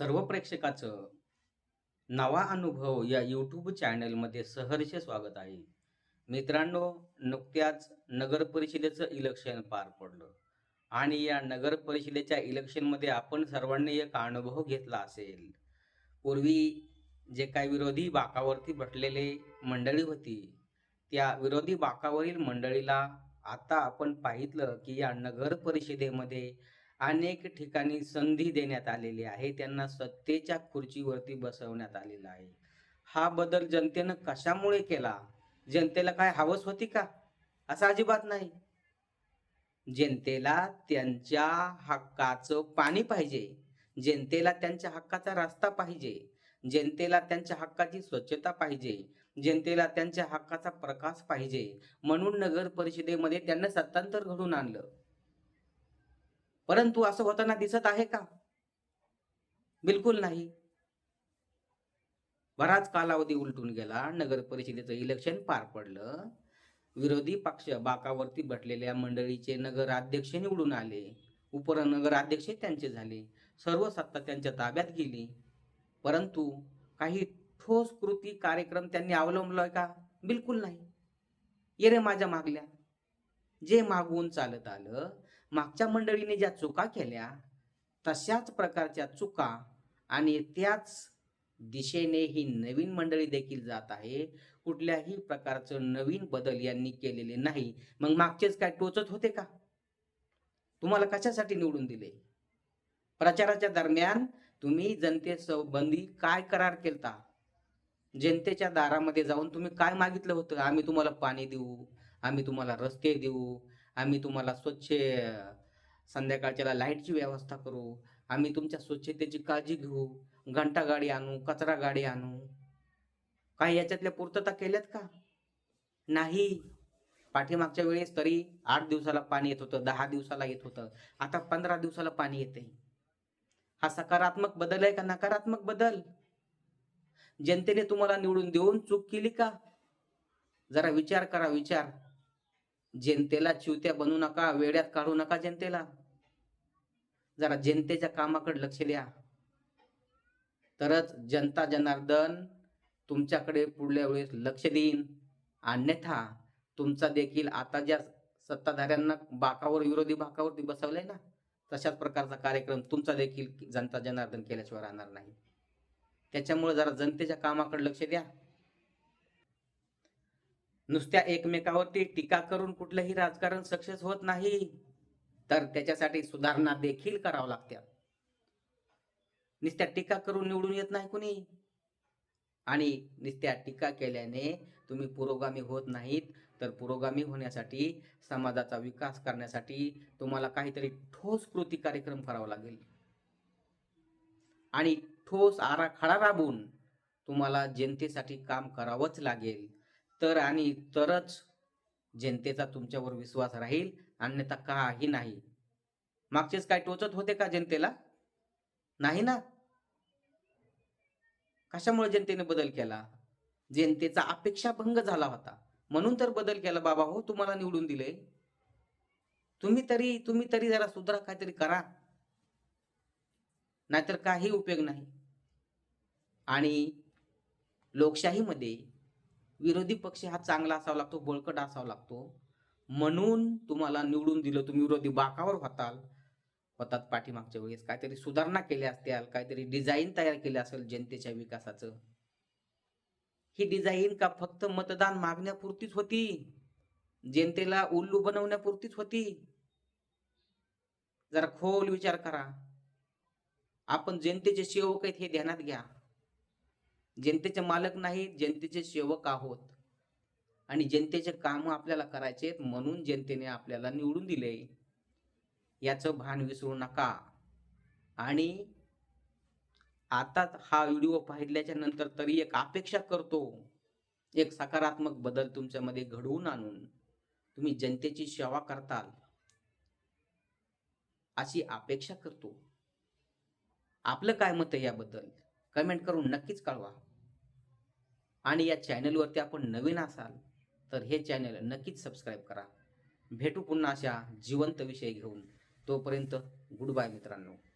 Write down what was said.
सर्व प्रेक्षकाचं नवा अनुभव या यूट्यूब चॅनलमध्ये सहर्ष स्वागत आहे. मित्रांनो नुकत्याच नगर परिषदेचं इलेक्शन पार पडलं. आणि या नगर परिषदेच्या इलेक्शनमध्ये आपण सर्वांनी एक अनुभव घेतला असेल. पूर्वी जे काही विरोधी बाकावरती बसलेले मंडळी होती त्या विरोधी बाकावरील मंडळीला आता आपण पाहितलं की या नगर परिषदेमध्ये अनेक ठिकाणी संधी देण्यात आलेली आहे. त्यांना सत्तेच्या खुर्चीवरती बसवण्यात आलेला आहे. हा बदल जनतेनं कशामुळे केला? जनतेला काय हवस होती का? असं अजिबात नाही. जनतेला त्यांच्या हक्काचं पाणी पाहिजे. जनतेला त्यांच्या हक्काचा रस्ता पाहिजे. जनतेला त्यांच्या हक्काची स्वच्छता पाहिजे. जनतेला त्यांच्या हक्काचा प्रकाश पाहिजे. म्हणून नगर परिषदेमध्ये त्यांना सत्तांतर घडून आणलं. परंतु असं होताना दिसत आहे का? बिलकुल नाही. बराच कालावधी उलटून गेला. नगर परिषदेचं इलेक्शन पार पडलं. विरोधी पक्ष बाकावरती बटलेल्या मंडळीचे नगराध्यक्ष निवडून आले. उपनगराध्यक्ष त्यांचे झाले. सर्व सत्ता त्यांच्या ताब्यात गेली. परंतु काही ठोस कृती कार्यक्रम त्यांनी अवलंबलाय का? बिलकुल नाही. ये रे माझ्या मागल्या. जे मागवून चालत आलं मागच्या मंडळीने ज्या चुका केल्या तशाच प्रकारच्या चुका आणि त्याच दिशेने ही नवीन मंडळी देखील जात आहे. कुठल्याही प्रकारचं नवीन बदल यांनी केलेले नाही. मग मागचेच काय टोचत होते का? तुम्हाला कशासाठी निवडून दिले? प्रचाराच्या दरम्यान तुम्ही जनतेसंबंधी काय करार केलता? जनतेच्या दारामध्ये जाऊन तुम्ही काय मागितलं होतं? आम्ही तुम्हाला पाणी देऊ आम्ही तुम्हाला रस्ते देऊ आम्ही तुम्हाला स्वच्छ संध्याकाळच्याला लाईटची व्यवस्था करू. आम्ही तुमच्या स्वच्छतेची काळजी घेऊ. घंटा गाडी आणू कचरा गाडी आणू. काय याच्यातल्या पूर्तता केल्यात का? नाही. पाठीमागच्या वेळेस तरी आठ दिवसाला पाणी येत होतं दहा दिवसाला येत होतं. आता पंधरा दिवसाला पाणी येते हा सकारात्मक बदल आहे का नकारात्मक बदल? जनतेने तुम्हाला निवडून देऊन चूक केली का? जरा विचार करा विचार. जनतेला चिवत्या बनवू नका वेड्यात काढू नका जनतेला. जरा जनतेच्या कामाकडे लक्ष द्या. तरच जनता जनार्दन तुमच्याकडे पुढल्या वेळेस लक्ष देईन. अन्यथा तुमचा देखील आता ज्या सत्ताधाऱ्यांना बाकावर विरोधी बाकावरती बसवलंय ना तशाच प्रकारचा कार्यक्रम तुमचा देखील जनता जनार्दन केल्याशिवाय राहणार नाही. त्याच्यामुळे जरा जनतेच्या कामाकडे लक्ष द्या. नुसत्या एकमेकावरती टीका करून कुठलंही राजकारण सक्सेस होत नाही तर त्याच्यासाठी सुधारणा देखील करावं लागत्या नुसत्या टीका करून निवडून येत नाही कुणी. आणि नुसत्या टीका केल्याने तुम्ही पुरोगामी होत नाहीत तर पुरोगामी होण्यासाठी समाजाचा विकास करण्यासाठी तुम्हाला काहीतरी ठोस कृती कार्यक्रम करावा लागेल. आणि ठोस आराखडा राबवून तुम्हाला जनतेसाठी काम करावंच लागेल. तर आणि तरच जनतेचा तुमच्यावर विश्वास राहील अन्यथा काही नाही. मागचेच काय टोचत होते का जनतेला? नाही ना? कशामुळे जनतेने बदल केला? जनतेचा अपेक्षा भंग झाला होता. म्हणून तर बदल केला बाबा हो तुम्हाला निवडून दिले. तुम्ही तरी तुम्ही तरी जरा सुधारा काहीतरी करा. नाहीतर काही उपयोग नाही. आणि लोकशाहीमध्ये विरोधी पक्ष हा चांगला असावा लागतो बळकट असावा लागतो. म्हणून तुम्हाला निवडून दिलं तुम्ही विरोधी बाकावर होताल. होतात पाठीमागच्या वेळेस. काहीतरी सुधारणा केल्या असत्याल काहीतरी डिझाईन तयार केले असेल जनतेच्या विकासाचं. ही डिझाईन का फक्त मतदान मागण्यापुरतीच होती? जनतेला उल्लू बनवण्यापुरतीच होती? जरा खोल विचार करा. आपण जनतेचे सेवक आहेत हे ध्यानात घ्या. जनतेचे मालक नाही जनतेचे सेवक आहोत. आणि जनतेचे काम आपल्याला करायचे म्हणून जनतेने आपल्याला निवडून दिले. याचं भान विसरू नका. आणि आता हा व्हिडिओ पाहिल्याच्या नंतर तरी एक अपेक्षा करतो. एक सकारात्मक बदल तुमच्यामध्ये घडवून आणून तुम्ही जनतेची सेवा करताल. अशी अपेक्षा करतो. आपलं काय मत आहे याबद्दल? कमेंट करून नक्कीच कळवा. आणि या चॅनलवरती आपण नवीन असाल तर हे चॅनल नक्कीच सबस्क्राईब करा. भेटू पुन्हा अशा जिवंत विषय घेऊन. तोपर्यंत गुड बाय मित्रांनो.